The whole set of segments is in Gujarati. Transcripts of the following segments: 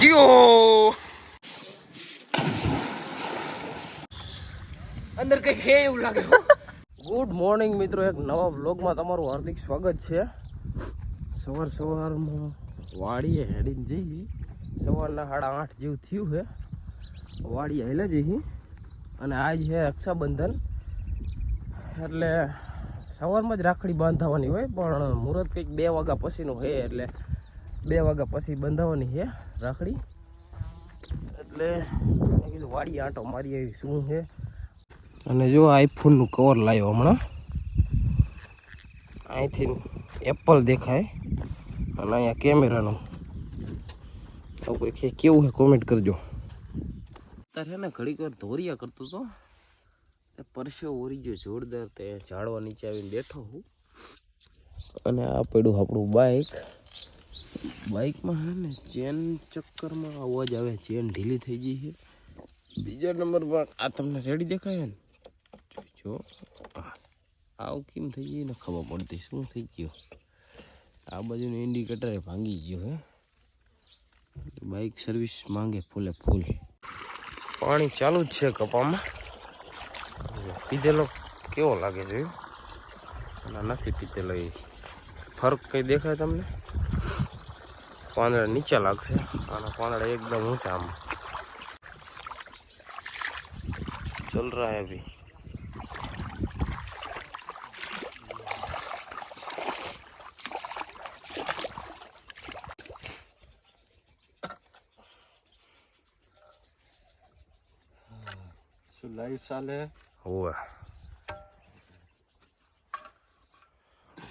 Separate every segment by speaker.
Speaker 1: જીઓ અંદર કઈ હે એવું લાગે ગુડ મોર્નિંગ મિત્રો. એક નવા વ્લોગમાં તમારું હાર્દિક સ્વાગત છે. સવાર સવારમાં વાડીએ હેડીને જઈએ. સવારના સાડા આઠ જેવું થયું છે. વાડીએ હેલે જઈએ. અને આજ છે રક્ષાબંધન. એટલે સવારમાં જ રાખડી બાંધાવાની હોય પણ મુહૂર્ત કંઈક બે વાગ્યા પછીનું છે એટલે બે વાગ્યા પછી બંધાવવાની છે રાખડી. એટલે મેં કીધું વાડી આંટો મારી આવી, શું છે? અને જો આઈફોનનું કવર લાવ્યો હમણાં. અહીંથી એપલ દેખાય. અને અહીંયા કેમેરાનું આવું કોઈ કે કેવું છે કોમેન્ટ કરજો. અત્યારે ને ઘડીક વાર ધોરિયા કરતો હતો. પરસ્યો ઓરી ગયો, જોરદાર તે ઝાડવા નીચે આવીને બેઠો હું. અને આ પડ્યું આપણું બાઇક બાઇકમાં હા ને, ચેન ચક્કરમાં અવાજ આવે, ચેન ઢીલી થઈ ગઈ છે. બીજા નંબરમાં આ તમને રેડી દેખાય ને? જો આવું કેમ થઈ ગઈ ને ખબર પડતી, શું થઈ ગયું? આ બાજુનું ઇન્ડિકેટર ભાંગી ગયો હે બાઇક સર્વિસ માંગે ફૂલે ફૂલ. પાણી ચાલુ જ છે કપામાં. પીધેલો કેવો લાગે જોયું ના, નથી પીધેલો એ. ફરક કંઈ દેખાય તમને? પાંદડા નીચે લાગશે. અને પાંદડા એકદમ ઊંચા આમ. ચલ રહા હે અભી
Speaker 2: લાઈટ ચાલે?
Speaker 1: હોવે.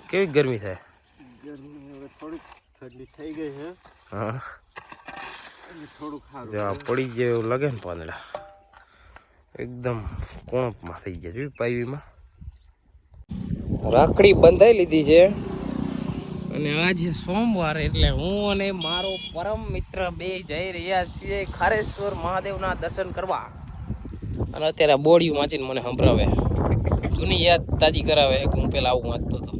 Speaker 1: કેવી ગરમી થાય?
Speaker 2: ગરમી હવે થોડીક ઠંડી થઈ ગઈ છે
Speaker 1: હા.
Speaker 2: થોડુંક સારું
Speaker 1: જો પડી જાય એવું લાગે ને પાંદડા. એકદમ કોણપમાં થઈ ગયા છે પાઈવીમાં રાખડી બંધાઈ લીધી છે. અને આજે સોમવાર એટલે હું અને મારો પરમ મિત્ર બે જઈ રહ્યા છીએ ખારેશ્વર મહાદેવના દર્શન કરવા. અને અત્યારે બોડિયું વાંચીને મને સંભળાવે. જૂની યાદ તાજી કરાવે કે હું પેલા આવું વાંચતો હતો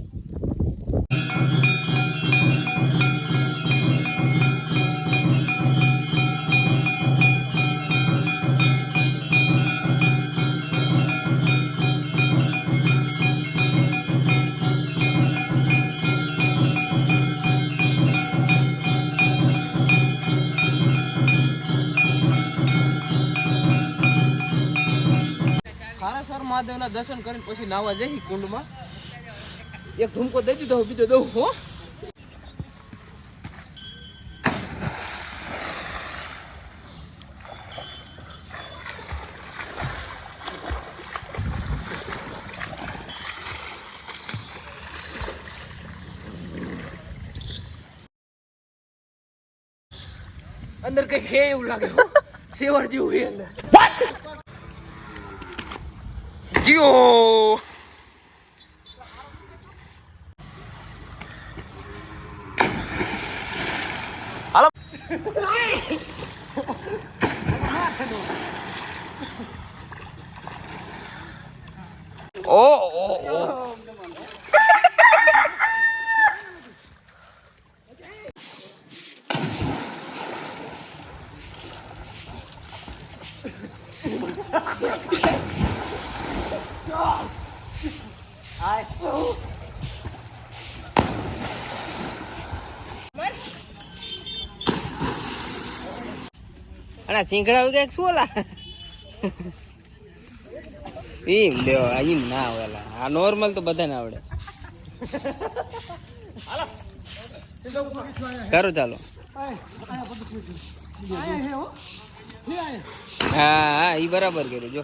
Speaker 1: મહાદેવના દર્શન કરીને પછી નાવા જઈ કુંડમાં. એક ધૂમકો દઈ દીધો, બીજો દઉં, હો. અંદર કઈ હે એવું લાગે સેવર જેવું અંદર. જીઓ હાલો ઓ ઓ ઓ અને સિંગડા વગર શું ઓલા? એમ લેવો એમ ના આવડે આ નોર્મલ તો બધાને આવડે. કરો ચાલો. હા હા એ બરાબર કર્યું, જો.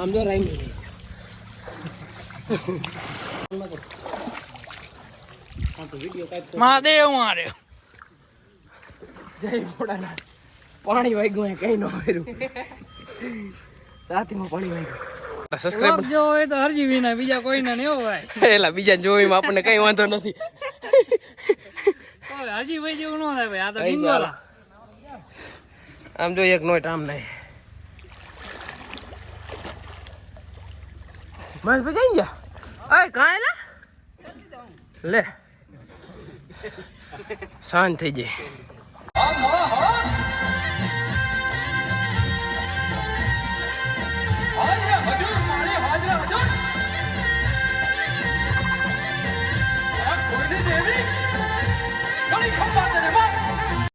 Speaker 1: આમ જો રાઈ
Speaker 3: મહાદેવ મારે
Speaker 1: જય ભોળાનાથ. પાણી વાગ્યું કઈ ન કર્યું રાતીમાં પાણી વાગ્યું. સબસ્ક્રાઇબ
Speaker 3: જો હોય તો હરજી વિના બીજા કોઈને નહીં હોય.
Speaker 1: એલા બીજા જોઈમાં આપણને કઈ વાંધો નથી.
Speaker 3: હરજી ભાઈ જેવું ન થાય ભાઈ આ તો ડિંગોલા
Speaker 1: આમ જો એક નોટ આમ નહીં માલ પે જઈ ગયા. અય કાંઈ લે લે. શાંત થઈ જાય